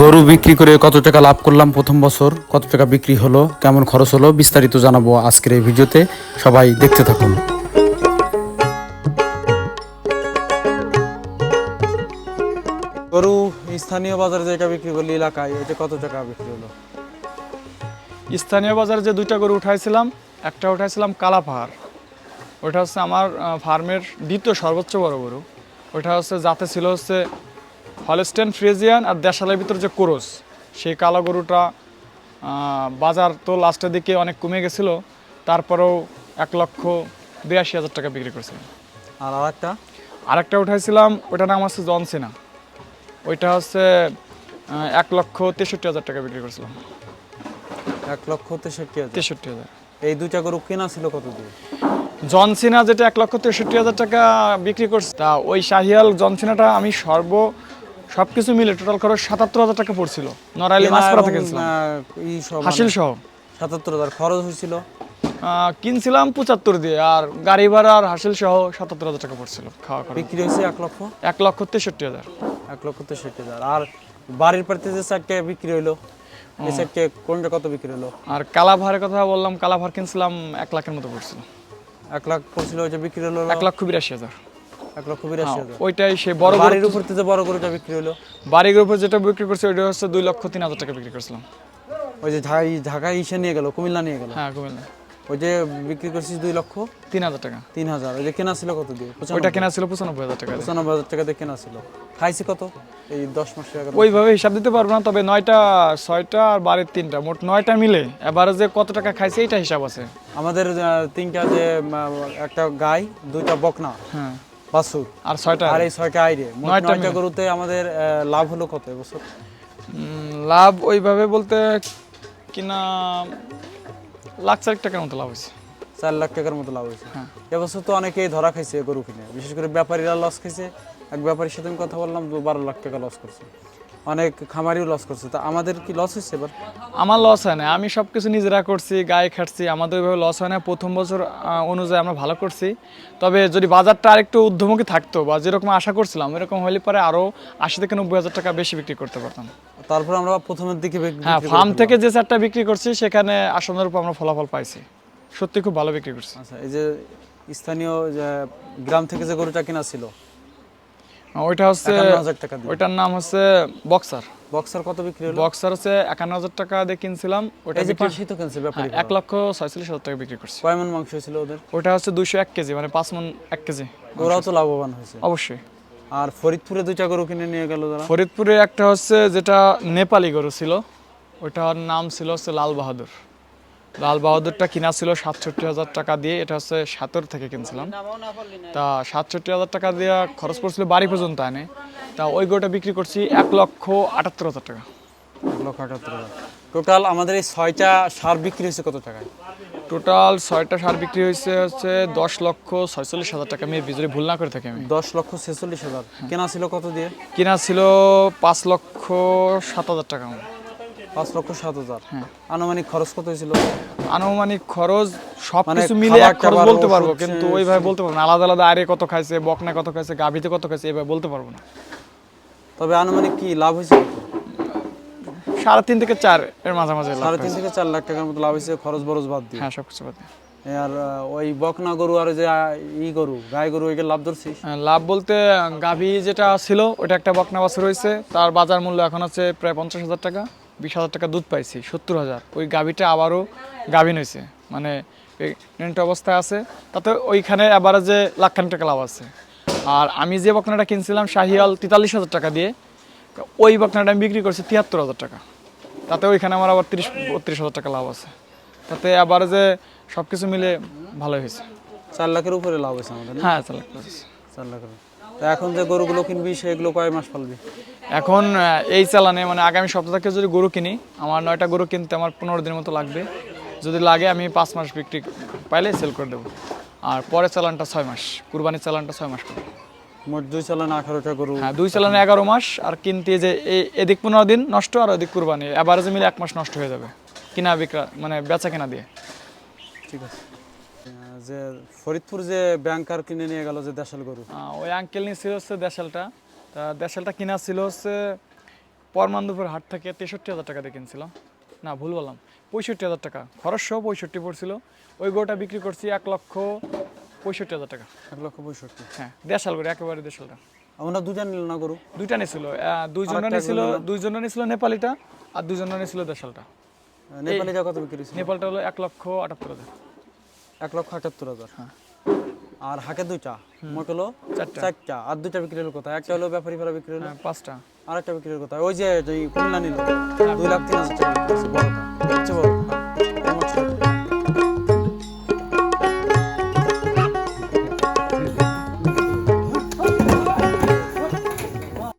গরু বিক্রি করে কত টাকা লাভ করলাম প্রথম বছর? কত টাকা বিক্রি হলো? কেমন খরচ হলো? বিস্তারিত জানাব আজকের এই ভিডিওতে। সবাই দেখতে থাকুন। গরু স্থানীয় বাজারে যেটা বিক্রি করলি এলাকায় এটা কত টাকা বিক্রি হলো? স্থানীয় বাজারে যে দুইটা গরু উঠাইছিলাম একটা উঠাইছিলাম কালাপাহাড়। ওটা হচ্ছে আমার ফার্মের দ্বিতীয় সর্বোচ্চ বড় গরু। ওটা হচ্ছে যাতে ছিল হচ্ছে হলস্টেন ফ্রিজিয়ান আর দেশালের ভিতর যে কোরস সেই কালো গরুটা বাজার তো লাস্টের দিকে অনেক কমে গেছিল তারপরেও এক লক্ষ বিরাশি হাজার টাকা বিক্রি করছিলাম। আর আরেকটা? আরেকটা উঠাইছিলাম ওটার নাম হচ্ছে জনসিনা ওইটা হচ্ছে এক লক্ষ তেষট্টি হাজার টাকা বিক্রি করেছিলাম। এক লক্ষ তেষট্টি হাজার। তেষট্টি হাজার। এই দুইটা গরু কেনা ছিল কত দিয়ে জনসিনা যেটা এক লক্ষ তেষট্টি হাজার টাকা বিক্রি করছে তা ওই শাহিয়াল জনসিনাটা আমি সর্ব সব কিছু মিলে টোটাল খরচ সাতাত্তর হাজার টাকা পড়ছিল। নড়াইলি মাছপাড়া থেকে হাসিল সহ। সাতাত্তর হাজার খরচ হয়েছিল। কিনছিলাম পঁচাত্তর দিয়ে আর গাড়ি ভাড়া আর হাসিল সহ সাতাত্তর হাজার টাকা পড়ছিল খাওয়া খরচ। বিক্রি হয়েছে এক লক্ষ? এক লক্ষ তেষট্টি হাজার। এক লক্ষ তেষট্টি হাজার। আর বাড়ির পাড়িতে যে চারটে বিক্রি হইল এই চারটে কোনটা কত বিক্রি হলো? আর কালাভারের কথা বললাম কালাভার কিনছিলাম এক লাখের মতো পড়ছিল। এক লাখ পড়ছিল ওইটা বিক্রি হলো এক লক্ষ বিরাশি হাজার। এক লক্ষ বিরাশি হাজার। ওইটাই সে বড় বাড়ির উপর থেকে বড় গরুটা বিক্রি হলো? বাড়ির উপর যেটা বিক্রি করছে ওইটা হচ্ছে দুই লক্ষ তিন হাজার টাকা বিক্রি করছিলাম। ওই যে ঢাকা ঢাকা ইসে নিয়ে গেল কুমিল্লা নিয়ে গেল? হ্যাঁ কুমিল্লা। ওই যে বিক্রি করছিস দুই লক্ষ? তিন হাজার টাকা। তিন হাজার। ওই যে কেনা ছিল কত দিয়ে? ওইটা কেনা ছিল পঁচানব্বই হাজার টাকা। পঁচানব্বই হাজার টাকা দিয়ে কেনা ছিল। খাইছি কত? এই দশ মাস টাকা ওইভাবে হিসাব দিতে পারব না তবে নয়টা ছয়টা আর বাড়ির তিনটা মোট নয়টা মিলে। এবারে যে কত টাকা খাইছে এইটা হিসাব আছে। আমাদের তিনটা যে একটা গাই দুইটা বকনা হ্যাঁ। বাছুর। আর ছয়টা? আর এই ছয়টা আইরে। নয়টা। গরুতে আমাদের লাভ হলো কত এবছর লাভ ওইভাবে বলতে কিনা লাখ চারেক টাকার মতো লাভ হয়েছে। চার লাখ টাকার মতো লাভ হয়েছে। হ্যাঁ। এবছর তো অনেকেই ধরা খাইছে গরু কিনে। বিশেষ করে ব্যাপারীরা লস খাইছে। এক ব্যাপারীর সাথে আমি কথা বললাম বারো লাখ টাকা লস করছে। অনেক খামারিও লস করছে। তা আমাদের কি লস হচ্ছে এবার? আমার লস হয় না। আমি সব কিছু নিজেরা করছি গায়ে খাটছি। আমাদের ওইভাবে লস হয় না। প্রথম বছর অনুযায়ী আমরা ভালো করছি। তবে যদি বাজারটা আরেকটু ঊর্ধ্বমুখী থাকতো বা যেরকম আশা করছিলাম এরকম হলে পরে আরও আশি থেকে নব্বই হাজার টাকা বেশি বিক্রি করতে পারতাম। তারপর আমরা প্রথমের দিকে হ্যাঁ ফার্ম থেকে যে চারটা বিক্রি করছি সেখানে আসানোর উপর আমরা ফলাফল পাইছি। সত্যি খুব ভালো বিক্রি করছি। আচ্ছা এই যে স্থানীয় যে গ্রাম থেকে যে গরুটা কেনা ছিল ওইটা হচ্ছে ওইটার নাম হচ্ছে বক্সার। বক্সার কত বিক্রি হলো? বক্সার হচ্ছে একান্ন হাজার টাকা দিয়ে কিনছিলাম ওটা এই যে পাশেই তো কিনছে ব্যাপারী হ্যাঁ, এক লক্ষ ছয়চল্লিশ হাজার টাকা বিক্রি করছি। কয় মন মাংস ছিল ওদের? ওটা হচ্ছে দুইশো এক কেজি মানে পাঁচ মন এক কেজি। ওরাও তো লাভবান হয়েছে। অবশ্যই। আর ফরিদপুরে দুইটা গরু কিনে নিয়ে গেল যারা ফরিদপুরে একটা হচ্ছে যেটা নেপালি গরু ছিল ওটার নাম ছিল হচ্ছে লাল বাহাদুর। লাল বাহাদুরটা কিনা ছিল সাতষট্টি হাজার টাকা দিয়ে এটা হচ্ছে সাতর থেকে কিনছিলাম। তা সাতষট্টি হাজার টাকা দিয়ে খরচ পড়ছিল বাড়ি পর্যন্ত আনে। তা ওই গরুটা বিক্রি করছি এক লক্ষ আটাত্তর হাজার টাকা। এক লক্ষ আটাত্তর হাজার। টোটাল আমাদের এই ছয়টা সার বিক্রি হয়েছে কত টাকায়? টোটাল ছয়টা সার বিক্রি হয়েছে হচ্ছে দশ লক্ষ ছয়চল্লিশ হাজার টাকা। আমি যদি ভুল না করে থাকি আমি। দশ লক্ষ ছেচল্লিশ হাজার। কেনা ছিল কত দিয়ে? কিনা ছিল পাঁচ লক্ষ সাত হাজার টাকা। পাঁচ লক্ষ সাত হাজার। হ্যাঁ। আনুমানিক খরচ কত হয়েছিল? আনুমানিক খরচ সব মানে কিছু মিলে এক খরচ বলতে পারব কিন্তু ওইভাবে বলতে পারব না। আলাদা আলাদা আরে কত খাইছে বকনা কত খাইছে গাভিতে কত খাইছে এভাবে বলতে পারব না। তবে আনুমানিক কি লাভ হয়েছে? সাড়ে তিন থেকে চার এর মাঝামাঝি সাড়ে তিন থেকে চার লাখ টাকার মতো লাভ হয়েছে খরচ বরচ বাদ দিয়ে। হ্যাঁ সব কিছু বাদে। আর ওই বকনা গরু আর যে ই গরু গাই গরু ওইগুলো লাভ ধরছিস? লাভ বলতে গাভি যেটা ছিল ওটা একটা বকনা বাছুর রয়েছে তার বাজার মূল্য এখন আছে প্রায় পঞ্চাশ হাজার টাকা বিশ হাজার টাকা দুধ পাইছি সত্তর হাজার। ওই গাভিটা আবারও গাভিন হয়েছে মানে প্রেগনেন্ট অবস্থায় আছে। তাতে ওইখানে আবার অ্যাভারেজে লাখখান টাকা লাভ আছে। আর আমি যে বকনাটা কিনছিলাম শাহিয়াল তেতাল্লিশ হাজার টাকা দিয়ে ওই বকনাটা আমি বিক্রি করছি তিয়াত্তর হাজার টাকা। তাতে ওইখানে আমার আবার তিরিশ বত্রিশ হাজার টাকা লাভ আছে। তাতে অ্যাভারেজে সব কিছু মিলে ভালোই হয়েছে। চার লাখের উপরে লাভ হয়েছে আমাদের হ্যাঁ চালাক করেছে। চার লাখের এখন যে গরুগুলো কিনবি সেগুলো কয় মাস পালবি? এখন এই চালানে মানে আগামী সপ্তাহ থেকে যদি গরু কিনি আমার নয়টা গরু কিনতে আমার পনেরো দিনের মতো লাগবে। যদি লাগে আমি পাঁচ মাস বিক্রি পাইলে সেল করে দেবো। আর পরে চালানটা ছয় মাস কুরবানির চালানটা ছয় মাস করব মোট দুই চালান আঠারোটা গরু। হ্যাঁ দুই চালানে এগারো মাস আর কিনতে যে এদিক পনেরো দিন নষ্ট আর ওদিক কুরবানি এবারে মিলে এক মাস নষ্ট হয়ে যাবে কিনা বিক্রা মানে বেচা কেনা দিয়ে। ঠিক আছে। যে ফরিদপুর যে ব্যাংকার কিনে নিয়ে গেল যে দেশাল গরু। ওই আঙ্কেল নিয়েছিল হচ্ছে দেশালটা তা দেশালটা কিনা ছিল হচ্ছে পরমান্দুপুর হাট থেকে তেষট্টি হাজার টাকা দিয়ে কিনছিল না ভুল বললাম পঁয়ষট্টি হাজার টাকা খরচ সহ পঁয়ষট্টি পড়ছিল। ওই গরুটা বিক্রি করছি এক লক্ষ পঁয়ষট্টি হাজার টাকা। এক লক্ষ পঁয়ষট্টি। হ্যাঁ দেশাল গরু একেবারে দেশালটা। আমরা দুজন নিল না গরু? দুইটা নিয়েছিল দুইজনে আরেকটা নিয়েছিল গরু নিয়েছিল নেপালিটা আর দুইজনে নিয়েছিল দেশালটা। নেপালিটা কত বিক্রি হয়েছিল নেপালটা হলো এক লক্ষ আটাত্তর হাজার। এক লক্ষ আটাত্তর হাজার? আর হাকে দুইটা? মোট হলো চারটা। আর দুইটা বিক্রি হলো কোথায়? একটা হলো ব্যাপারী ভাড়া বিক্রি হলো। হ্যাঁ পাঁচটা। আর একটা বিক্রি হলো কোথায়? ওই যে খুলনা নিল। দুই লাখ তিন হাজার টাকা। বড়টা।